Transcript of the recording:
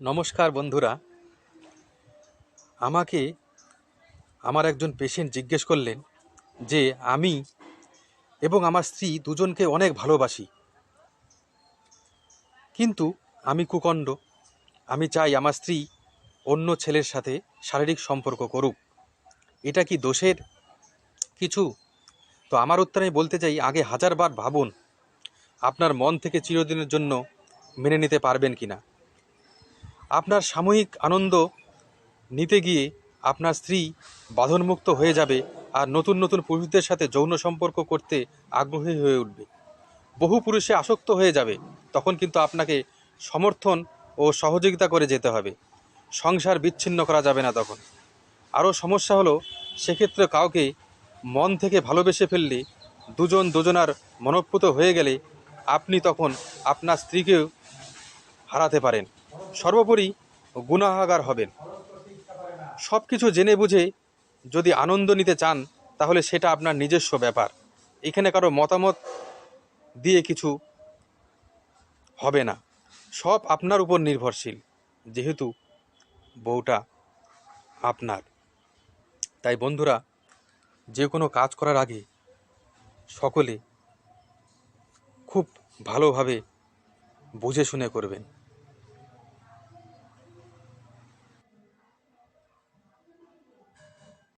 নমস্কার বন্ধুরা। আমাকে আমার একজন পেশেন্ট জিজ্ঞেস করলেন যে, আমি এবং আমার স্ত্রী দুজনকে অনেক ভালোবাসি। কিন্তু আমি কুকণ্ড। আমি চাই আমার স্ত্রী অন্য ছেলের সাথে শারীরিক সম্পর্ক করুক। এটা কি দোষের কিছু? তো আমার উত্তরে আমি বলতে চাই, আগে হাজারবার ভাবুন, আপনার মন থেকে চিরদিনের জন্য মেনে নিতে পারবেন কি না আপনার সাময়িক আনন্দ নিতে গিয়ে আপনার স্ত্রী বাঁধনমুক্ত হয়ে যাবে আর নতুন নতুন পুরুষদের সাথে যৌন সম্পর্ক করতে আগ্রহী হয়ে উঠবে। বহু পুরুষে আসক্ত হয়ে যাবে, তখন কিন্তু আপনাকে সমর্থন ও সহযোগিতা করে যেতে হবে। সংসার বিচ্ছিন্ন করা যাবে না তখন। আরও সমস্যা হলো, সেক্ষেত্রে কাউকে মন থেকে ভালোবেসে ফেললে দুজন দুজনার মনপ্রুত হয়ে গেলে আপনি তখন আপনার স্ত্রীকেও হারাতে পারেন। সর্বোপরি গুণাহাগার হবেন। সব কিছু জেনে বুঝে যদি আনন্দ নিতে চান, তাহলে সেটা আপনার নিজস্ব ব্যাপার। এখানে কারও মতামত দিয়ে কিছু হবে না। সব আপনার উপর নির্ভরশীল, যেহেতু বউটা আপনার। তাই বন্ধুরা, যে কোনো কাজ করার আগে সকলে খুব ভালোভাবে বুঝে শুনে করবেন।